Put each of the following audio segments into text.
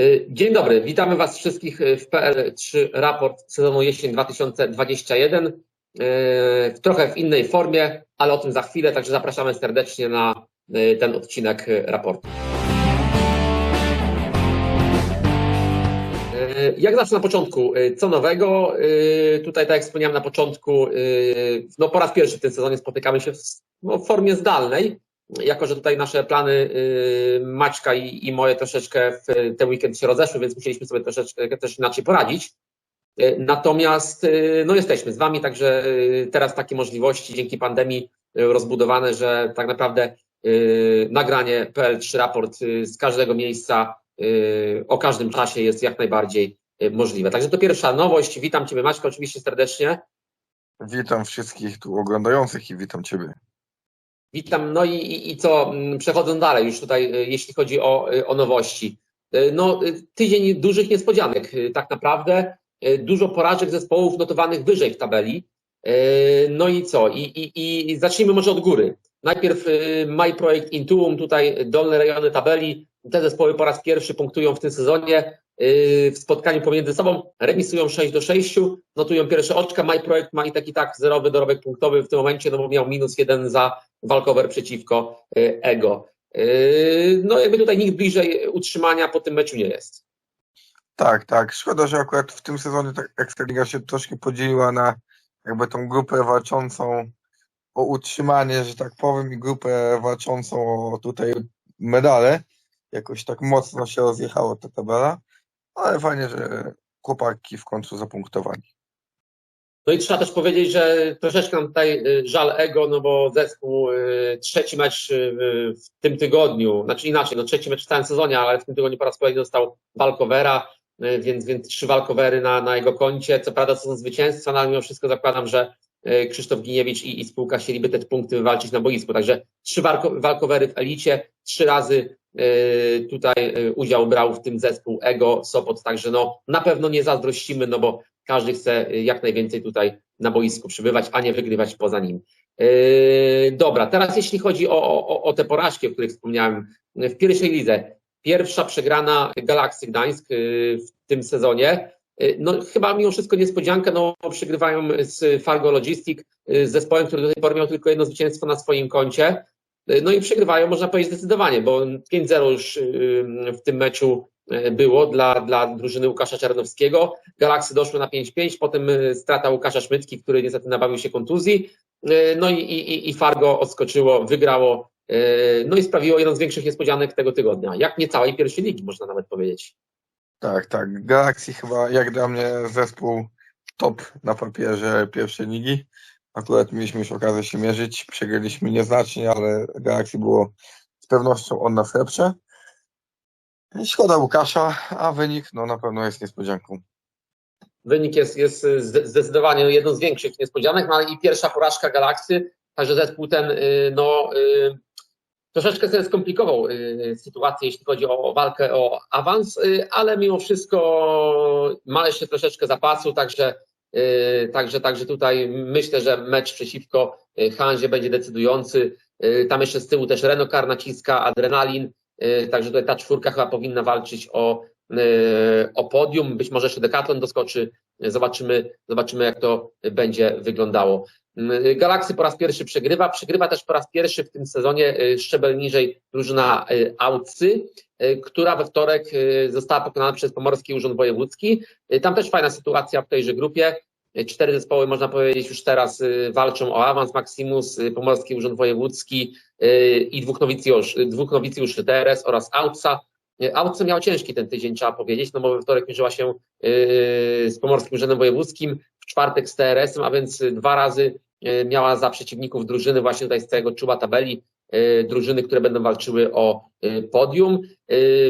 Y, Dzień dobry, witamy Was wszystkich w PL3 raport sezonu jesień 2021. y, W trochę w innej formie, ale o tym za chwilę, także zapraszamy serdecznie na y, ten odcinek y, raportu. Y, Jak zawsze na początku, y, co nowego? Y, Tutaj, tak jak wspomniałem na początku, y, no po raz pierwszy w tym sezonie spotykamy się w, no, w formie zdalnej jako że tutaj nasze plany y, Maćka i, i moje troszeczkę w ten weekend się rozeszły, więc musieliśmy sobie troszeczkę też inaczej poradzić. Y, Natomiast y, no jesteśmy z Wami, także teraz takie możliwości dzięki pandemii rozbudowane, że tak naprawdę nagranie PL3 raport z każdego miejsca o każdym czasie jest jak najbardziej możliwe. Także to pierwsza nowość. Witam Ciebie Maćka oczywiście serdecznie. Witam wszystkich tu oglądających i witam Ciebie. Witam. No i, i, i co, mm, przechodząc dalej, już tutaj, y, jeśli chodzi o, y, o nowości. Y, No, tydzień dużych niespodzianek, tak naprawdę. Dużo porażek zespołów notowanych wyżej w tabeli. No i co? I, i, i zacznijmy może od góry. Najpierw My Projekt Intuum, tutaj dolne rejony tabeli. Te zespoły po raz pierwszy punktują w tym sezonie. Y, W spotkaniu pomiędzy sobą remisują 6 do 6, notują pierwsze oczka. My Projekt ma i taki tak zerowy dorobek punktowy w tym momencie, no bo miał minus jeden za walkover przeciwko y, Ego. Y, No jakby tutaj nikt bliżej utrzymania po tym meczu nie jest. Tak, tak. Szkoda, że akurat w tym sezonie tak Ekstraliga się troszkę podzieliła na jakby tą grupę walczącą o utrzymanie, że tak powiem, i grupę walczącą o tutaj medale. Jakoś tak mocno się rozjechała ta tabela, ale fajnie, że chłopaki w końcu zapunktowali. No i trzeba też powiedzieć, że troszeczkę nam tutaj y, żal Ego, no bo zespół y, trzeci mecz y, w tym tygodniu, znaczy inaczej, no trzeci mecz w całym sezonie, ale w tym tygodniu po raz kolejny dostał walkowera, więc, więc trzy walkowery na, na jego koncie. Co prawda to są zwycięstwa, no ale mimo wszystko zakładam, że Krzysztof Giniewicz i, i spółka chcieliby te punkty wywalczyć na boisku. Także trzy walko, walkowery w elicie, trzy razy y, tutaj y, udział brał w tym zespół Ego Sopot, także no na pewno nie zazdrościmy, no bo każdy chce jak najwięcej tutaj na boisku przybywać, a nie wygrywać poza nim. Yy, dobra, teraz jeśli chodzi o, o, o te porażki, o których wspomniałem, w pierwszej lidze, pierwsza przegrana Galaksy Gdańsk yy, w tym sezonie, no chyba mimo wszystko niespodzianka, no przegrywają z Fargo Logistic, yy, z zespołem, który do tej pory miał tylko jedno zwycięstwo na swoim koncie, Yy, no i przegrywają, można powiedzieć zdecydowanie, bo 5-0 już w tym meczu było dla, dla drużyny Łukasza Czarnowskiego. Galaksy doszły na 5-5, potem strata Łukasza Szmytki, który niestety nabawił się kontuzji. No i, i, i Fargo odskoczyło, wygrało, no i sprawiło jedną z większych niespodzianek tego tygodnia. Jak nie całej pierwszej ligi, można nawet powiedzieć. Tak, tak. Galaxy chyba jak dla mnie zespół top na papierze pierwszej ligi. Akurat mieliśmy już okazję się mierzyć. Przegraliśmy nieznacznie, ale Galaxy było z pewnością od nas lepsze. Szkoda Łukasza, a wynik no na pewno jest niespodzianką. Wynik jest, jest zde- zdecydowanie jedną z większych niespodzianek, no ale i pierwsza porażka Galaksy, także zespół ten y, no, y, troszeczkę sobie skomplikował y, sytuację, jeśli chodzi o walkę o awans, y, ale mimo wszystko ma jeszcze troszeczkę zapasu, także, y, także, także tutaj myślę, że mecz przeciwko y, Hanzie będzie decydujący. Y, Tam jeszcze z tyłu też Renokar naciska, Adrenalin, y, także tutaj ta czwórka chyba powinna walczyć o, y, o podium, być może jeszcze Decathlon doskoczy, zobaczymy, zobaczymy jak to będzie wyglądało. Y, Galaksy po raz pierwszy przegrywa, przegrywa też po raz pierwszy w tym sezonie y, szczebel niżej drużyna y, Aucy, która we wtorek została pokonana przez Pomorski Urząd Wojewódzki. Tam też fajna sytuacja w tejże grupie. Cztery zespoły, można powiedzieć, już teraz walczą o awans Maximus, Pomorski Urząd Wojewódzki i dwóch nowicjuszy, dwóch nowicjuszy TRS oraz Autsa. Y, Autce miał ciężki ten tydzień, trzeba powiedzieć, no bo we wtorek mierzyła się y, z Pomorskim Urzędem Wojewódzkim, w czwartek z TRS-em, a więc y, dwa razy miała za przeciwników drużyny właśnie tutaj z całego czuba tabeli, drużyny, które będą walczyły o podium.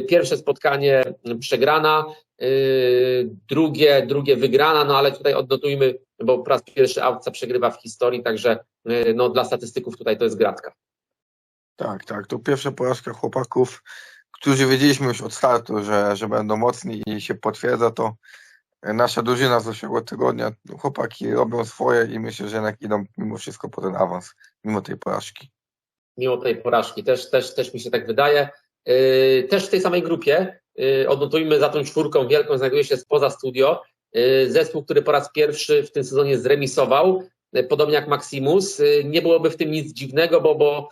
Pierwsze spotkanie przegrana, drugie, drugie wygrana, no ale tutaj odnotujmy, bo po raz pierwszy Autca przegrywa w historii, także no, dla statystyków tutaj to jest gratka. Tak, tak. To pierwsza porażka chłopaków, którzy wiedzieliśmy już od startu, że, że będą mocni i się potwierdza to. Nasza drużyna z zeszłego tygodnia, chłopaki robią swoje i myślę, że jednak idą mimo wszystko po ten awans, mimo tej porażki. mimo tej porażki. Też, też, też mi się tak wydaje. Yy, Też w tej samej grupie y, odnotujmy za tą czwórką wielką, znajduje się spoza studio. Y, Zespół, który po raz pierwszy w tym sezonie zremisował, y, podobnie jak Maximus. Y, Nie byłoby w tym nic dziwnego, bo, bo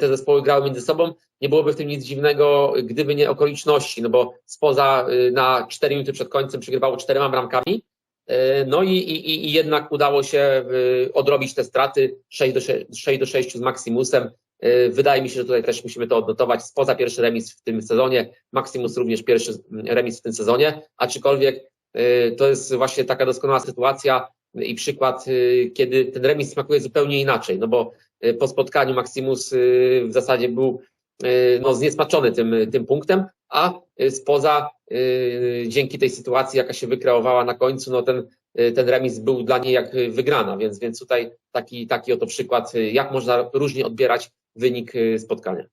te zespoły grały między sobą. Nie byłoby w tym nic dziwnego, gdyby nie okoliczności, no bo spoza y, na 4 minuty przed końcem przegrywało czterema bramkami. Y, No i, i, i jednak udało się y, odrobić te straty 6 do 6, 6 do 6 z Maximusem. Y, Wydaje mi się, że tutaj też musimy to odnotować. Spoza pierwszy remis w tym sezonie, Maximus również pierwszy remis w tym sezonie, aczkolwiek y, to jest właśnie taka doskonała sytuacja i przykład, y, kiedy ten remis smakuje zupełnie inaczej, no bo y, po spotkaniu Maximus y, w zasadzie był y, no, zniesmaczony tym, tym punktem, a y, spoza y, dzięki tej sytuacji, jaka się wykreowała na końcu, no ten, y, ten remis był dla niej jak y, wygrana, więc, więc tutaj taki, taki oto przykład, y, jak można różnie odbierać wynik y, spotkania.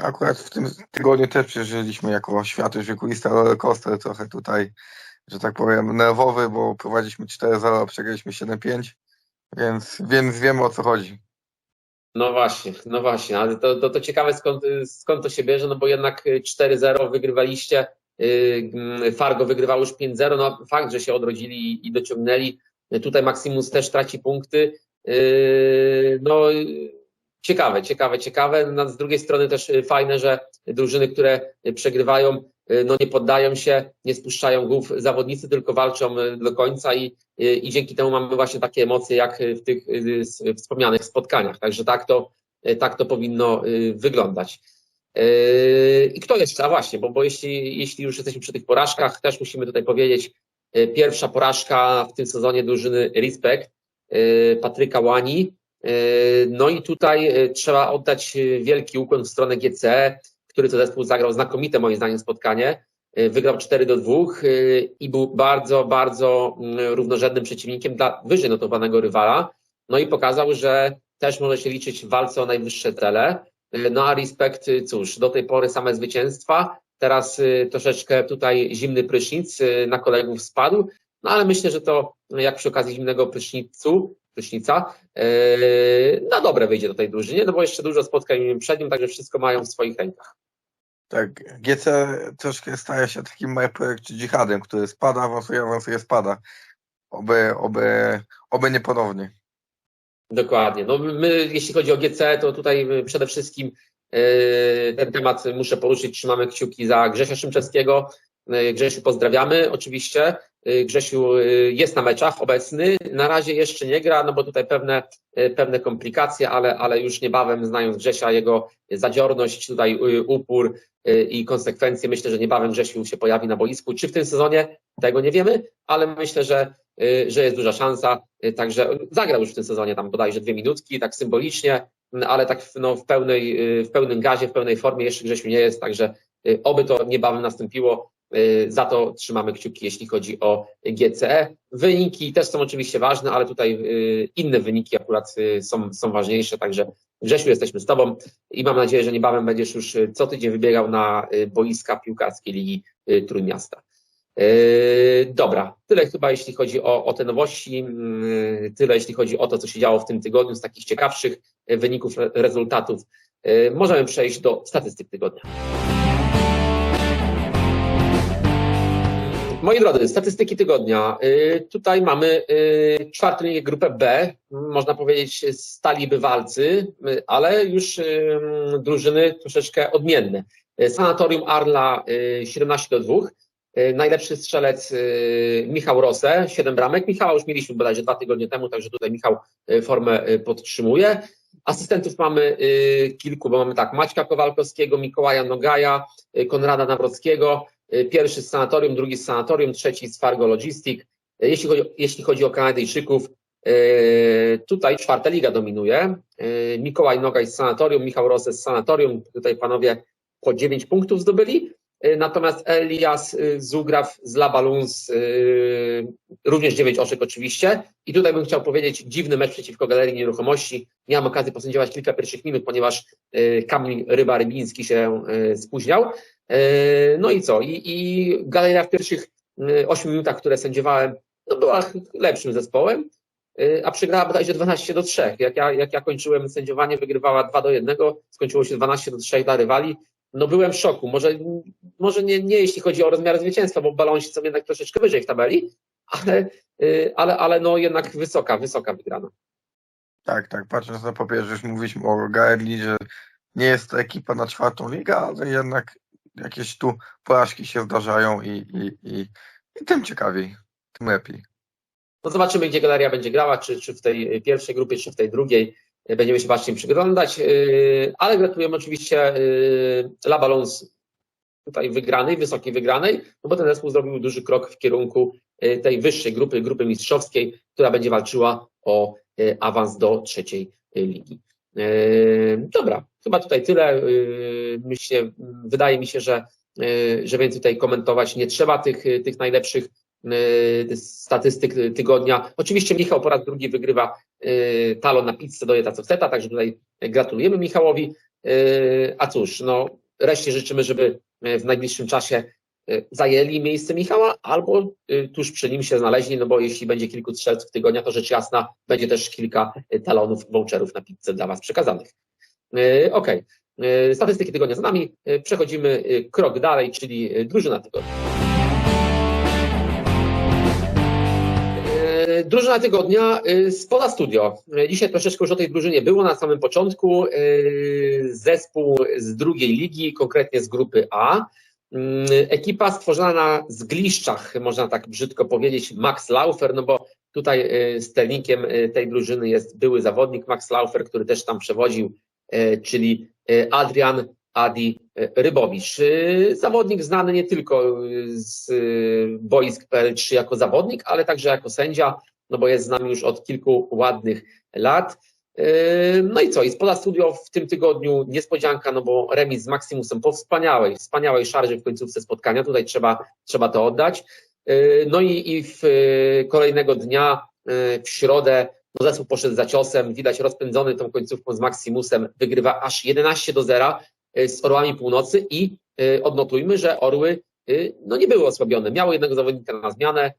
Akurat w tym tygodniu też przeżyliśmy jako świat już wiekuista rollercoaster trochę tutaj, że tak powiem, nerwowy, bo prowadziliśmy 4-0, a przegraliśmy 7-5, więc, więc wiemy o co chodzi. No właśnie, no właśnie, ale to, to, to ciekawe skąd, skąd to się bierze, no bo jednak 4-0 wygrywaliście, yy, Fargo wygrywał już 5-0, no fakt, że się odrodzili i dociągnęli, tutaj Maximus też traci punkty, yy, no ciekawe, ciekawe, ciekawe, no, z drugiej strony też fajne, że drużyny, które przegrywają, no nie poddają się, nie spuszczają głów zawodnicy, tylko walczą yy, do końca i, yy, i dzięki temu mamy właśnie takie emocje, jak w tych wspomnianych spotkaniach. Także tak to, tak to powinno wyglądać. I kto jeszcze? A właśnie, bo, bo jeśli, jeśli już jesteśmy przy tych porażkach, też musimy tutaj powiedzieć, pierwsza porażka w tym sezonie drużyny Respect, Patryka Łani. No i tutaj trzeba oddać wielki ukłon w stronę GCE, który to zespół zagrał znakomite moim zdaniem spotkanie. Yy, Wygrał 4 do 2 yy, i był bardzo, bardzo mm, równorzędnym przeciwnikiem dla wyżej notowanego rywala. No i pokazał, że też może się liczyć w walce o najwyższe cele. Yy, No a Respekt, cóż, do tej pory same zwycięstwa. Teraz troszeczkę tutaj zimny prysznic na kolegów spadł. No ale myślę, że to jak przy okazji zimnego prysznicu, prysznica, yy, na dobre wyjdzie do tej drużynie, no bo jeszcze dużo spotkań przed nim, także wszystko mają w swoich rękach. Tak, GC troszkę staje się takim My Projekt dżihadem, który spada, awansuje, awansuje, spada. Oby, oby, oby nie ponownie. Dokładnie. No my, jeśli chodzi o GC, to tutaj przede wszystkim y, ten temat muszę poruszyć. Trzymamy kciuki za Grzesia Szymczewskiego. Y, Grzesiu, pozdrawiamy oczywiście. Y, Grzesiu y, jest na meczach obecny. Na razie jeszcze nie gra, no bo tutaj pewne, y, pewne komplikacje, ale, ale już niebawem, znając Grzesia, jego zadziorność, tutaj upór i konsekwencje, myślę, że niebawem Grzesiu się pojawi na boisku. Czy w tym sezonie? Tego nie wiemy, ale myślę, że że jest duża szansa, także zagrał już w tym sezonie tam bodajże dwie minutki, tak symbolicznie, ale tak no, w, pełnej, w pełnym gazie, w pełnej formie jeszcze Grzesiu nie jest, także oby to niebawem nastąpiło, za to trzymamy kciuki, jeśli chodzi o GCE. Wyniki też są oczywiście ważne, ale tutaj y, inne wyniki akurat y, są, są ważniejsze, także Grzesiu jesteśmy z Tobą i mam nadzieję, że niebawem będziesz już y, co tydzień wybiegał na y, boiska piłkarskiej Ligi y, Trójmiasta. Dobra, tyle chyba jeśli chodzi o, o te nowości, tyle jeśli chodzi o to, co się działo w tym tygodniu z takich ciekawszych wyników, re- rezultatów. Możemy przejść do statystyk tygodnia. Moi drodzy, statystyki tygodnia. Yy, Tutaj mamy yy, czwartą ligę, grupę B, można powiedzieć stali bywalcy, yy, ale już drużyny troszeczkę odmienne. Sanatorium Arla yy, 17 do 2. Y, Najlepszy strzelec y, Michał Rosę, 7 bramek. Michała już mieliśmy bodajże dwa tygodnie temu, także tutaj Michał y, formę y, podtrzymuje. Asystentów mamy y, kilku, bo mamy tak Maćka Kowalkowskiego, Mikołaja Nogaja, y, Konrada Nawrockiego, y, pierwszy z sanatorium, drugi z sanatorium, trzeci z Fargo Logistic. Y, Jeśli chodzi, jeśli chodzi o Kanadyjczyków, y, tutaj czwarta liga dominuje. Y, Mikołaj Nogaj z sanatorium, Michał Rosę z sanatorium, tutaj panowie po 9 punktów zdobyli. Y, Natomiast Elias y, Zugraw z La Balloons, y, również 9 oczek oczywiście. I tutaj bym chciał powiedzieć, dziwny mecz przeciwko Galerii Nieruchomości. Miałem okazję posędziować kilka pierwszych minut, ponieważ y, Kamil Ryba-Rybiński się y, spóźniał. Y, No i co? I, i Galeria w pierwszych 8 minutach, które sędziowałem, no była lepszym zespołem, y, a przegrała bodajże 12 do 3. Jak ja, jak ja kończyłem sędziowanie, wygrywała 2 do 1, skończyło się 12 do 3 dla rywali. no byłem w szoku. Może, może nie, nie jeśli chodzi o rozmiar zwycięstwa, bo balonsi są jednak troszeczkę wyżej w tabeli, ale, ale, ale no jednak wysoka, wysoka wygrana. Tak, tak, patrząc na papierze, już mówiliśmy o Gaerli, że nie jest to ekipa na czwartą ligę, ale jednak jakieś tu porażki się zdarzają i, i, i, i tym ciekawiej, tym lepiej. No zobaczymy, gdzie Galeria będzie grała, czy, czy w tej pierwszej grupie, czy w tej drugiej. Będziemy się bacznie przyglądać, ale gratulujemy oczywiście La Ballons tutaj wygranej, wysokiej wygranej, no bo ten zespół zrobił duży krok w kierunku tej wyższej grupy, grupy mistrzowskiej, która będzie walczyła o awans do trzeciej ligi. Dobra, chyba tutaj tyle. Myślę, wydaje mi się, że, że więcej tutaj komentować nie trzeba tych, tych najlepszych statystyk tygodnia. Oczywiście Michał po raz drugi wygrywa talon na pizzę do Jeta Seta, także tutaj gratulujemy Michałowi. A cóż, no reszcie życzymy, żeby w najbliższym czasie zajęli miejsce Michała albo tuż przy nim się znaleźli, no bo jeśli będzie kilku strzelców tygodnia, to rzecz jasna będzie też kilka talonów, voucherów na pizzę dla Was przekazanych. Ok, statystyki tygodnia za nami. Przechodzimy krok dalej, czyli drużyna tygodnia. Drużyna tygodnia z Pola Studio. Dzisiaj troszeczkę już o tej drużynie było na samym początku. Zespół z drugiej ligi, konkretnie z grupy A. Ekipa stworzona na zgliszczach, można tak brzydko powiedzieć, Max Laufer, no bo tutaj sternikiem tej drużyny jest były zawodnik Max Laufer, który też tam przewodził, czyli Adrian Adi Rybowicz. Zawodnik znany nie tylko z boisk PL3 jako zawodnik, ale także jako sędzia, no bo jest z nami już od kilku ładnych lat. No i co, i z Pola Studio w tym tygodniu niespodzianka, no bo remis z Maximusem po wspaniałej, wspaniałej szarży w końcówce spotkania, tutaj trzeba, trzeba to oddać. No i, i w kolejnego dnia, w środę, no zespół poszedł za ciosem, widać rozpędzony tą końcówką z Maximusem, wygrywa aż 11 do 0 z Orłami Północy i odnotujmy, że Orły no nie były osłabione, miały jednego zawodnika na zmianę,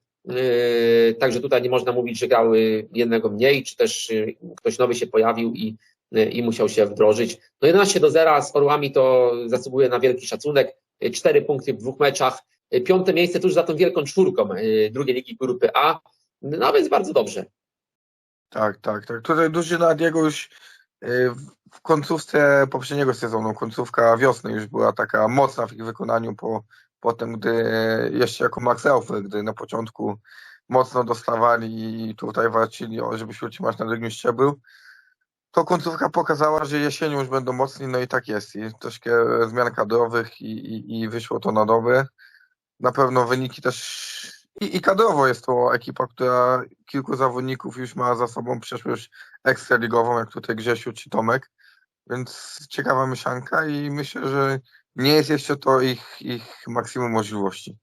Także tutaj nie można mówić, że grały jednego mniej, czy też ktoś nowy się pojawił i, i musiał się wdrożyć. No 11 do 0 z Orłami to zasługuje na wielki szacunek. Cztery punkty w dwóch meczach. Piąte miejsce tuż za tą wielką czwórką drugiej ligi grupy A. No więc bardzo dobrze. Tak, tak, tak. Tutaj drużyna Diego już w końcówce poprzedniego sezonu, końcówka wiosny już była taka mocna w ich wykonaniu po potem, gdy jeszcze jako Max Elfer, gdy na początku mocno dostawali i tutaj walczyli, żeby się utrzymać na drugim szczeblu, to końcówka pokazała, że jesienią już będą mocni, no i tak jest. I troszkę zmian kadrowych i, i, i wyszło to na dobre. Na pewno wyniki też i, i kadrowo jest to ekipa, która kilku zawodników już ma za sobą przeszłość ekstraligową, jak tutaj Grzesiu czy Tomek, więc ciekawa mieszanka i myślę, że nie jest jeszcze to ich, ich maksimum możliwości.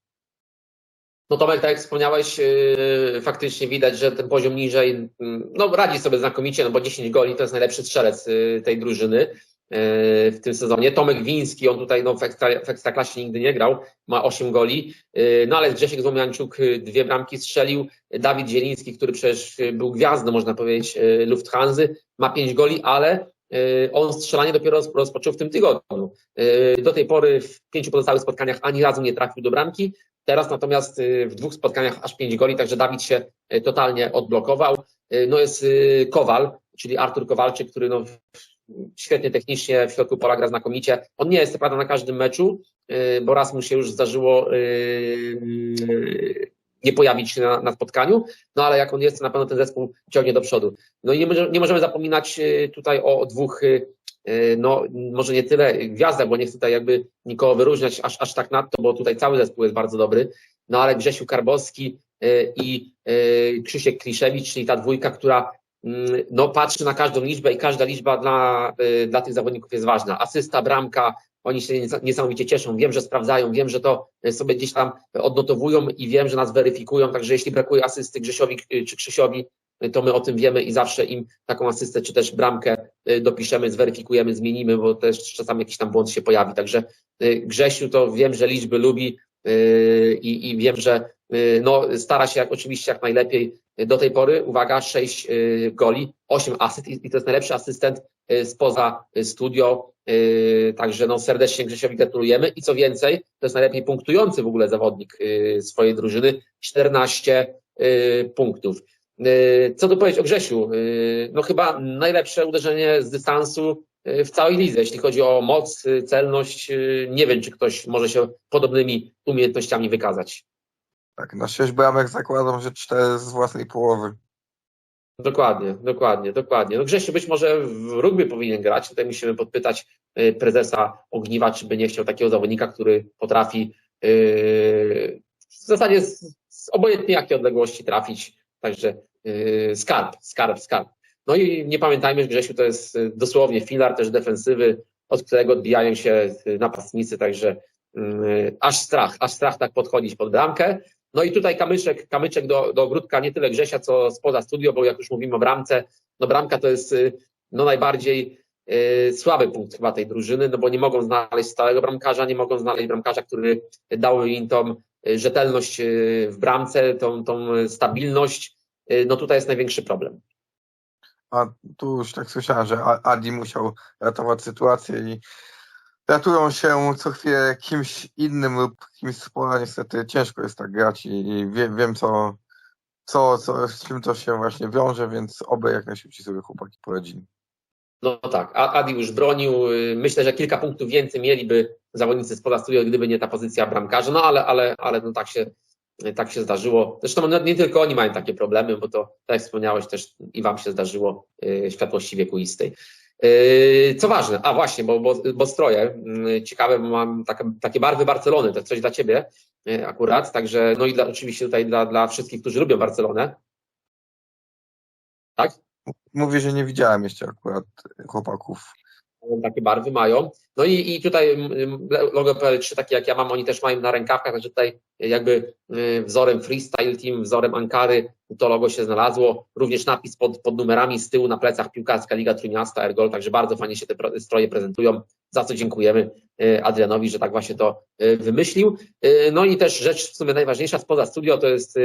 No Tomek, tak jak wspomniałeś, yy, faktycznie widać, że ten poziom niżej, yy, no radzi sobie znakomicie, no bo 10 goli to jest najlepszy strzelec yy, tej drużyny w tym sezonie. Tomek Wiński, on tutaj no, w, ekstra, w Ekstraklasie nigdy nie grał, ma 8 goli, yy, no ale Grzesiek Złomianczuk yy, dwie bramki strzelił, Dawid Zieliński, który przecież był gwiazdą, można powiedzieć, Lufthansa, ma 5 goli, ale on strzelanie dopiero rozpoczął w tym tygodniu. Do tej pory w pięciu pozostałych spotkaniach ani razu nie trafił do bramki. Teraz natomiast w dwóch spotkaniach aż pięć goli, także Dawid się totalnie odblokował. No jest Kowal, czyli Artur Kowalczyk, który no świetnie technicznie w środku pola gra znakomicie. On nie jest prawda na każdym meczu, bo raz mu się już zdarzyło nie pojawić się na, na, spotkaniu, no ale jak on jest, to na pewno ten zespół ciągnie do przodu. No i nie, nie możemy zapominać tutaj o dwóch, no może nie tyle gwiazdach, bo nie chcę tutaj jakby nikogo wyróżniać aż, aż tak nadto, bo tutaj cały zespół jest bardzo dobry, no ale Grzesiu Karbowski i Krzysiek Kliszewicz, czyli ta dwójka, która no, patrzy na każdą liczbę i każda liczba dla, dla tych zawodników jest ważna. Asysta, bramka, oni się niesamowicie cieszą. Wiem, że sprawdzają, wiem, że to sobie gdzieś tam odnotowują i wiem, że nas weryfikują. Także jeśli brakuje asysty Grzesiowi czy Krzysiowi, to my o tym wiemy i zawsze im taką asystę czy też bramkę dopiszemy, zweryfikujemy, zmienimy, bo też czasami jakiś tam błąd się pojawi. Także Grzesiu to wiem, że liczby lubi i, i wiem, że no, stara się jak, oczywiście jak najlepiej. Do tej pory, uwaga, 6 goli, 8 asyst i to jest najlepszy asystent spoza studio. Także no, serdecznie Grzesiowi gratulujemy i co więcej, to jest najlepiej punktujący w ogóle zawodnik swojej drużyny, 14 yy, punktów. Co tu powiedzieć o Grzesiu? No chyba najlepsze uderzenie z dystansu w całej lidze, jeśli chodzi o moc, celność. Nie wiem, czy ktoś może się podobnymi umiejętnościami wykazać. Tak, na sześć bramek zakładam, że cztery z własnej połowy. Dokładnie, dokładnie, dokładnie. No Grzesiu być może w rugby powinien grać. Tutaj musimy podpytać y, prezesa Ogniwa, czy by nie chciał takiego zawodnika, który potrafi yy, w zasadzie z, z obojętnie jakiej odległości trafić. Także yy, skarb, skarb, skarb. No i nie pamiętajmy, że Grzesiu to jest y, dosłownie filar też defensywy, od którego odbijają się y, napastnicy, także yy, aż strach, aż strach tak podchodzić pod bramkę. No i tutaj kamyczek, kamyczek do, do ogródka nie tyle Grzesia, co spoza studio, bo jak już mówimy o bramce, no bramka to jest y, no najbardziej y, słaby punkt chyba tej drużyny, no bo nie mogą znaleźć stałego bramkarza, nie mogą znaleźć bramkarza, który dałby im tą y, rzetelność y, w bramce, tą, tą stabilność. No tutaj jest największy problem. A tu już tak słyszałem, że Adi musiał ratować sytuację i ratują się co chwilę kimś innym lub kimś z pola. Niestety ciężko jest tak grać i, wie, wiem, co, co, co, z czym to się właśnie wiąże, więc oby jak najszybciej sobie chłopaki poradzili. No tak, Adi już bronił. y, Myślę, że kilka punktów więcej mieliby zawodnicy spoza studio, gdyby nie ta pozycja bramkarza, no ale, ale, ale no tak się tak się zdarzyło. Zresztą no, nie tylko oni mają takie problemy, bo to, tak jak wspomniałeś, też i wam się zdarzyło y, światłości wiekuistej. Y, Co ważne, a właśnie, bo, bo, bo stroje, y, ciekawe, bo mam takie, takie barwy Barcelony, to coś dla ciebie y, akurat, także no i dla, oczywiście tutaj dla, dla wszystkich, którzy lubią Barcelonę. Tak? Mówię, że nie widziałem jeszcze akurat chłopaków. Takie barwy mają. No i, i tutaj mm, logo PL3, takie jak ja mam, oni też mają na rękawkach, także tutaj jakby y, wzorem Freestyle Team, wzorem Ankary to logo się znalazło. Również napis pod, pod numerami z tyłu na plecach piłkarska Liga Trójmiasta Ergol, także bardzo fajnie się te stroje prezentują, za co dziękujemy y, Adrianowi, że tak właśnie to y, wymyślił. No i też rzecz w sumie najważniejsza spoza studio to jest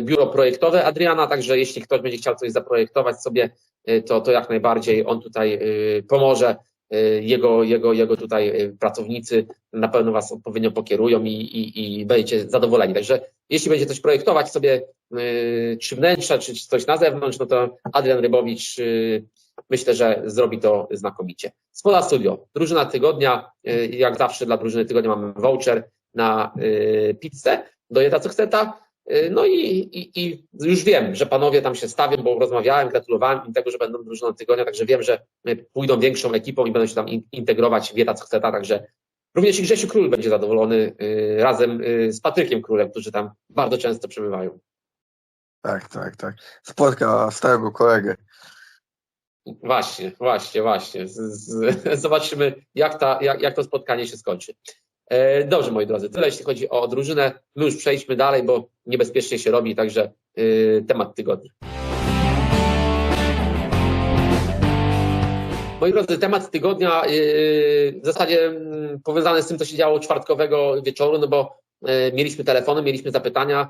biuro projektowe Adriana, także jeśli ktoś będzie chciał coś zaprojektować sobie, to, to jak najbardziej on tutaj y, pomoże y, jego, jego, jego tutaj y, pracownicy na pewno Was odpowiednio pokierują i, i, i będziecie zadowoleni. Także jeśli będzie coś projektować sobie, y, czy wnętrza, czy coś na zewnątrz, no to Adrian Rybowicz y, myślę, że zrobi to znakomicie. Spoda Studio, drużyna tygodnia, y, jak zawsze dla drużyny tygodnia mamy voucher na y, pizzę, doje co chce ta. Y, No i, i, i już wiem, że panowie tam się stawią, bo rozmawiałem, gratulowałem im tego, że będą drużyną tygodnia, także wiem, że pójdą większą ekipą i będą się tam in- integrować, wie ta co chce ta, także również i Grzesiu Król będzie zadowolony y, razem y, z Patrykiem Królem, którzy tam bardzo często przebywają. Tak, tak, tak. Spotka starego kolegę. Właśnie, właśnie, właśnie. Z, z, zobaczymy, jak, ta, jak, jak to spotkanie się skończy. E, Dobrze, moi drodzy, tyle jeśli chodzi o drużynę. My już przejdźmy dalej, bo niebezpiecznie się robi, także y, temat tygodnia. Moi drodzy, temat tygodnia y, w zasadzie mm, powiązany z tym, co się działo czwartkowego wieczoru, no bo mieliśmy telefony, mieliśmy zapytania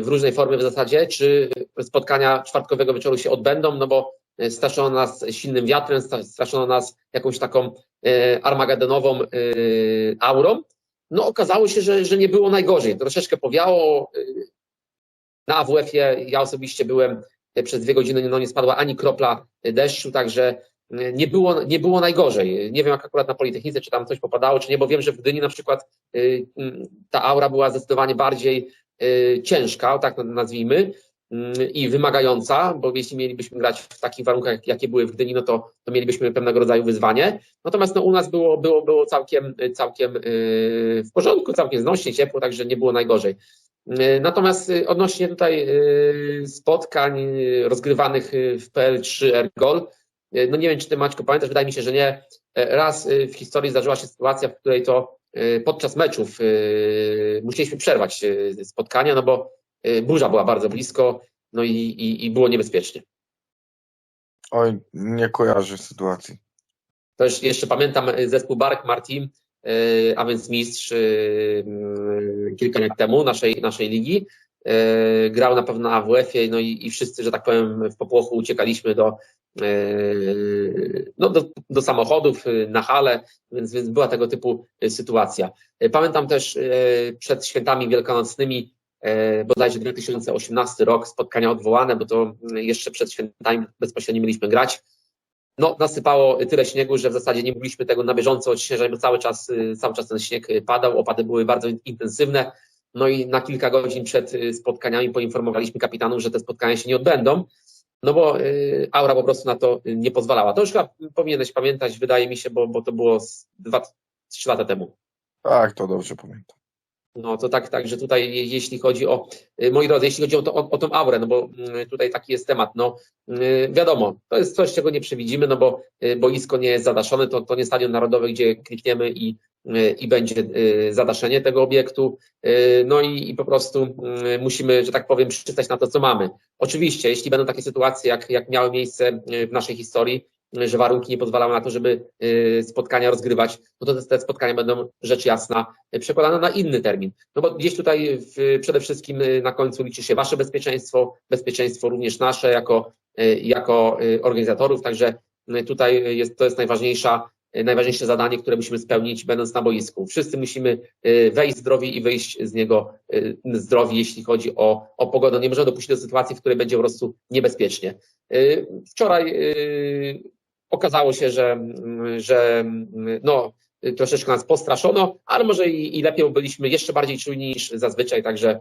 w różnej formie w zasadzie, czy spotkania czwartkowego wieczoru się odbędą, no bo straszono nas silnym wiatrem, stra- straszono nas jakąś taką y, armagedonową y, aurą. No okazało się, że, że nie było najgorzej. Troszeczkę powiało. Na AWF-ie ja osobiście byłem przez dwie godziny, no nie spadła ani kropla deszczu, także nie było, nie było najgorzej. Nie wiem, jak akurat na Politechnice, czy tam coś popadało, czy nie, bo wiem, że w Gdyni na przykład ta aura była zdecydowanie bardziej ciężka, tak nazwijmy, i wymagająca, bo jeśli mielibyśmy grać w takich warunkach, jakie były w Gdyni, no to, to mielibyśmy pewnego rodzaju wyzwanie. Natomiast no, u nas było, było, było całkiem, całkiem y, w porządku, całkiem znośnie, ciepło, także nie było najgorzej. Y, Natomiast y, odnośnie tutaj spotkań rozgrywanych w PL3 Ergol, no nie wiem, czy ty Maćko pamiętasz, wydaje mi się, że nie. E, Raz w historii zdarzyła się sytuacja, w której to podczas meczów musieliśmy przerwać spotkania, no bo burza była bardzo blisko, no i, i, i było niebezpiecznie. Oj, nie kojarzę sytuacji. Też jeszcze pamiętam y, zespół Bark Martin, y, a więc mistrz y, y, kilka lat temu naszej, naszej ligi. y, Grał na pewno na AWF-ie, no i, i wszyscy, że tak powiem, w popłochu uciekaliśmy do, no, do, do samochodów, na hale, więc, więc była tego typu sytuacja. Pamiętam też przed świętami wielkanocnymi, bodajże 2018 rok, spotkania odwołane, bo to jeszcze przed świętami bezpośrednio mieliśmy grać. No, nasypało tyle śniegu, że w zasadzie nie mogliśmy tego na bieżąco odśnieżać, bo cały czas, cały czas ten śnieg padał, opady były bardzo intensywne. No i na kilka godzin przed spotkaniami poinformowaliśmy kapitanów, że te spotkania się nie odbędą no bo y, aura po prostu na to nie pozwalała. To już chyba powinieneś pamiętać, wydaje mi się, bo, bo to było dwa, trzy lata temu. Tak, to dobrze pamiętam. No to tak, tak, że tutaj jeśli chodzi o, y, moi drodzy, jeśli chodzi o, to, o, o tą aurę, no bo y, tutaj taki jest temat, no wiadomo, to jest coś, czego nie przewidzimy, no bo boisko nie jest zadaszone, to, to nie stadion narodowy, gdzie klikniemy i i będzie y, zadaszenie tego obiektu. Y, no i, i, po prostu y, musimy, że tak powiem, przystać na to, co mamy. Oczywiście, jeśli będą takie sytuacje, jak, jak miały miejsce w naszej historii, że warunki nie pozwalały na to, żeby spotkania rozgrywać, no to te spotkania będą rzecz jasna przekładane na inny termin. No bo gdzieś tutaj w, przede wszystkim na końcu liczy się wasze bezpieczeństwo, bezpieczeństwo również nasze jako, jako organizatorów, także tutaj jest, to jest najważniejsza najważniejsze zadanie, które musimy spełnić, będąc na boisku. Wszyscy musimy wejść zdrowi i wyjść z niego zdrowi, jeśli chodzi o, o pogodę. Nie możemy dopuścić do sytuacji, w której będzie po prostu niebezpiecznie. Wczoraj okazało się, że, że no, troszeczkę nas postraszono, ale może i, i lepiej, byliśmy jeszcze bardziej czujni niż zazwyczaj, także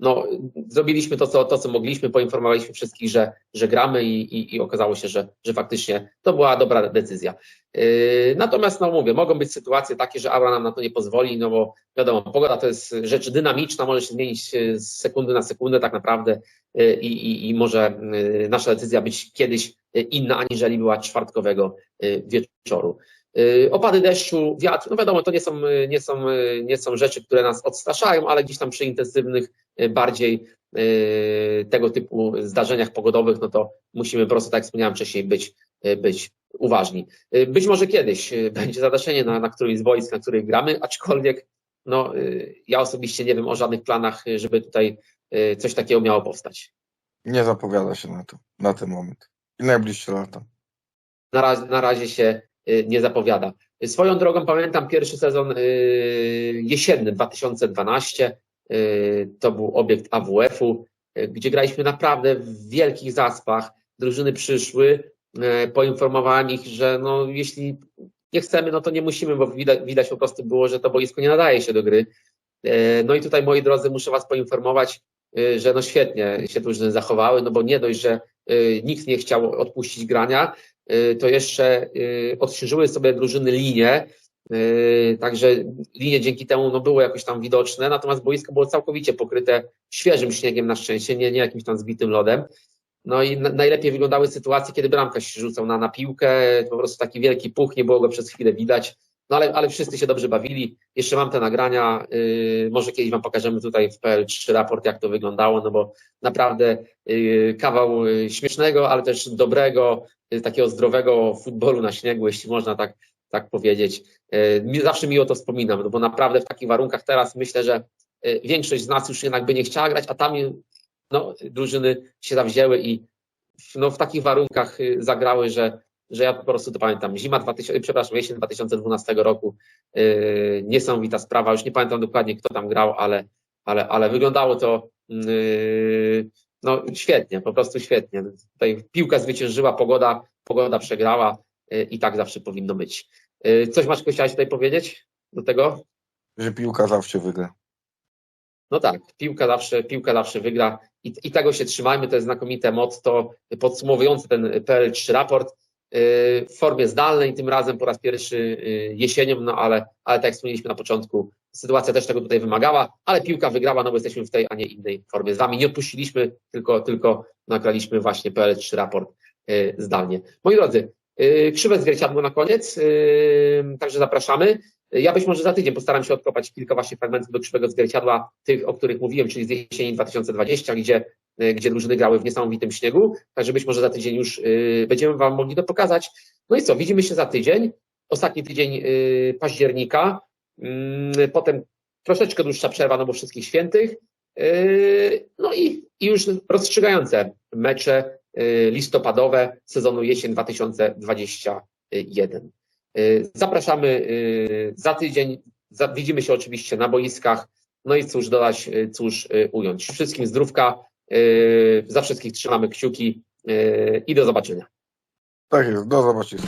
no, zrobiliśmy to co, to, co mogliśmy, poinformowaliśmy wszystkich, że, że gramy i, i, i okazało się, że, że faktycznie to była dobra decyzja. Yy, natomiast, no mówię, mogą być sytuacje takie, że aura nam na to nie pozwoli, no bo wiadomo, pogoda to jest rzecz dynamiczna, może się zmienić z sekundy na sekundę tak naprawdę yy, i, i, może yy, nasza decyzja być kiedyś inna, aniżeli była czwartkowego yy, wieczoru. Yy, opady deszczu, wiatr, no wiadomo, to nie są, nie, są, nie są rzeczy, które nas odstraszają, ale gdzieś tam przy intensywnych Y, bardziej y, tego typu zdarzeniach pogodowych, no to musimy po prostu, tak jak wspomniałem wcześniej, być, y, być uważni. Być może kiedyś będzie zadaszenie na, na którymś z boisk, na których gramy, aczkolwiek no, ja osobiście nie wiem o żadnych planach, żeby tutaj coś takiego miało powstać. Nie zapowiada się na to, na ten moment. I najbliższe lata. Na razie, na razie się nie zapowiada. Swoją drogą pamiętam pierwszy sezon jesienny 2012, Y, to był obiekt AWF-u, y, gdzie graliśmy naprawdę w wielkich zaspach. Drużyny przyszły, y, poinformowałem ich, że no, jeśli nie chcemy, no to nie musimy, bo widać, widać po prostu było, że to boisko nie nadaje się do gry. No i tutaj, moi drodzy, muszę Was poinformować, że no świetnie się drużyny zachowały, no bo nie dość, że nikt nie chciał odpuścić grania, to jeszcze odświeżyły sobie drużyny linię, Yy, także linie dzięki temu no, były jakoś tam widoczne, natomiast boisko było całkowicie pokryte świeżym śniegiem na szczęście, nie, nie jakimś tam zbitym lodem. No i na, najlepiej wyglądały sytuacje, kiedy bramka się rzucał na, na piłkę, po prostu taki wielki puch, nie było go przez chwilę widać. No ale, ale wszyscy się dobrze bawili. Jeszcze mam te nagrania, yy, może kiedyś Wam pokażemy tutaj w PL3 raport, jak to wyglądało, no bo naprawdę yy, kawał yy, śmiesznego, ale też dobrego, yy, takiego zdrowego futbolu na śniegu, jeśli można tak tak powiedzieć. E, zawsze miło to wspominam, no bo naprawdę w takich warunkach teraz myślę, że większość z nas już jednak by nie chciała grać, a tam no, drużyny się zawzięły i no, w takich warunkach zagrały, że, że ja po prostu to pamiętam. Zima 2000, przepraszam, jesień 2012 roku, yy, niesamowita sprawa, już nie pamiętam dokładnie kto tam grał, ale, ale, ale wyglądało to yy, no, świetnie, po prostu świetnie. Tutaj piłka zwyciężyła, pogoda, pogoda przegrała yy, i tak zawsze powinno być. Y, coś masz, chciałeś tutaj powiedzieć do tego? Że piłka zawsze wygra. No tak, piłka zawsze, piłka zawsze wygra i, i tego się trzymajmy, to jest znakomite motto podsumowujące ten PL3 raport w formie zdalnej, tym razem po raz pierwszy y, jesienią, no ale, ale tak jak wspomnieliśmy na początku, sytuacja też tego tutaj wymagała, ale piłka wygrała, no bo jesteśmy w tej, a nie innej formie. Z wami nie odpuściliśmy, tylko, tylko nagraliśmy właśnie PL3 raport zdalnie. Moi drodzy, Y, krzywe zwierciadło na koniec, y, także zapraszamy. Ja być może za tydzień postaram się odkopać kilka właśnie fragmentów do krzywego zwierciadła, tych, o których mówiłem, czyli z jesieni 2020, gdzie, y, Y, gdzie drużyny grały w niesamowitym śniegu, także być może za tydzień już y, będziemy Wam mogli to pokazać. No i co, widzimy się za tydzień, ostatni tydzień y, października, mm, potem troszeczkę dłuższa przerwa, no bo wszystkich świętych, no i, i już rozstrzygające mecze listopadowe sezonu jesień 2021. Zapraszamy za tydzień. Widzimy się oczywiście na boiskach. No i cóż dodać, cóż ująć. Wszystkim zdrówka, Yy, za wszystkich trzymamy kciuki yy, i do zobaczenia. Tak jest, do zobaczenia.